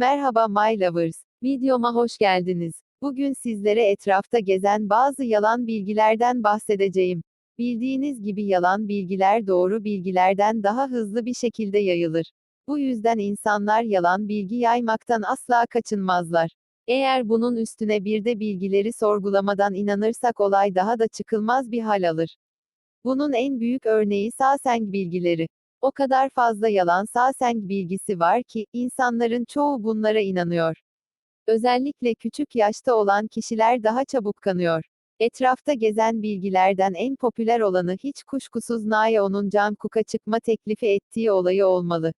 Merhaba My Lovers. Videoma hoş geldiniz. Bugün sizlere etrafta gezen bazı yalan bilgilerden bahsedeceğim. Bildiğiniz gibi yalan bilgiler doğru bilgilerden daha hızlı bir şekilde yayılır. Bu yüzden insanlar yalan bilgi yaymaktan asla kaçınmazlar. Eğer bunun üstüne bir de bilgileri sorgulamadan inanırsak olay daha da çıkılmaz bir hal alır. Bunun en büyük örneği Saseng bilgileri. O kadar fazla yalan Saseng bilgisi var ki, insanların çoğu bunlara inanıyor. Özellikle küçük yaşta olan kişiler daha çabuk kanıyor. Etrafta gezen bilgilerden en popüler olanı hiç kuşkusuz Nayeon'un Jungkook'a çıkma teklifi ettiği olayı olmalı.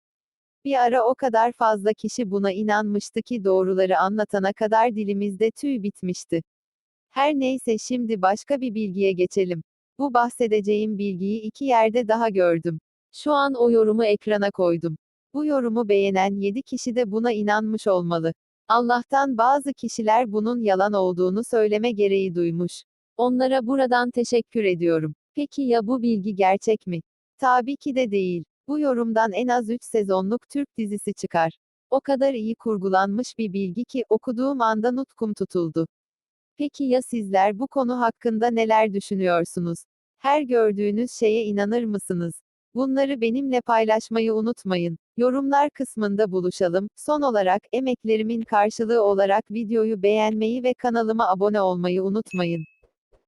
Bir ara o kadar fazla kişi buna inanmıştı ki doğruları anlatana kadar dilimizde tüy bitmişti. Her neyse şimdi başka bir bilgiye geçelim. Bu bahsedeceğim bilgiyi iki yerde daha gördüm. Şu an o yorumu ekrana koydum. Bu yorumu beğenen 7 kişi de buna inanmış olmalı. Allah'tan bazı kişiler bunun yalan olduğunu söyleme gereği duymuş. Onlara buradan teşekkür ediyorum. Peki ya bu bilgi gerçek mi? Tabii ki de değil. Bu yorumdan en az 3 sezonluk Türk dizisi çıkar. O kadar iyi kurgulanmış bir bilgi ki okuduğum anda nutkum tutuldu. Peki ya sizler bu konu hakkında neler düşünüyorsunuz? Her gördüğünüz şeye inanır mısınız? Bunları benimle paylaşmayı unutmayın. Yorumlar kısmında buluşalım. Son olarak, emeklerimin karşılığı olarak videoyu beğenmeyi ve kanalıma abone olmayı unutmayın.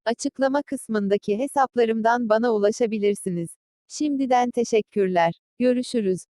Açıklama kısmındaki hesaplarımdan bana ulaşabilirsiniz. Şimdiden teşekkürler. Görüşürüz.